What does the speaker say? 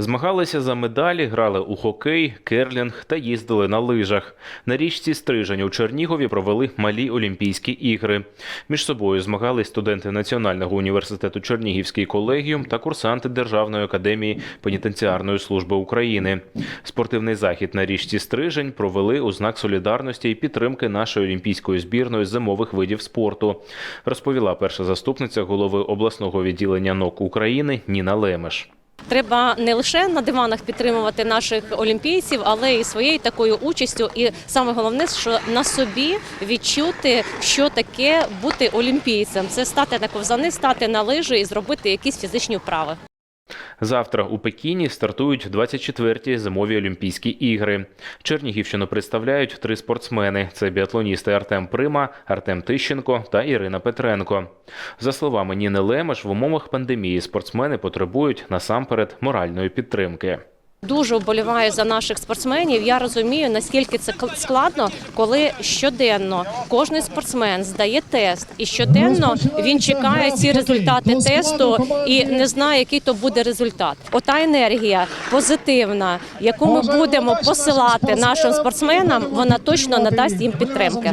Змагалися за медалі, грали у хокей, керлінг та їздили на лижах. На річці Стрижень у Чернігові провели малі Олімпійські ігри. Між собою змагались студенти Національного університету Чернігівський колегіум та курсанти Державної академії пенітенціарної служби України. Спортивний захід на річці Стрижень провели у знак солідарності і підтримки нашої олімпійської збірної зимових видів спорту. Розповіла перша заступниця голови обласного відділення НОК України Ніна Лемеш. Треба не лише на диванах підтримувати наших олімпійців, але і своєю такою участю. І саме головне, що на собі відчути, що таке бути олімпійцем. Це стати на ковзани, стати на лижі і зробити якісь фізичні вправи. Завтра у Пекіні стартують 24-ті зимові Олімпійські ігри. Чернігівщину представляють три спортсмени: це біатлоністи Артем Прима, Артем Тищенко та Ірина Петренко. За словами Ніни Лемеш, в умовах пандемії спортсмени потребують насамперед моральної підтримки. Дуже вболіваю за наших спортсменів. Я розумію, наскільки це кл- складно, коли щоденно кожен спортсмен здає тест, і щоденно він чекає ці результати тесту і не знає, який то буде результат. Ота енергія позитивна, яку ми будемо посилати нашим спортсменам, вона точно надасть їм підтримки.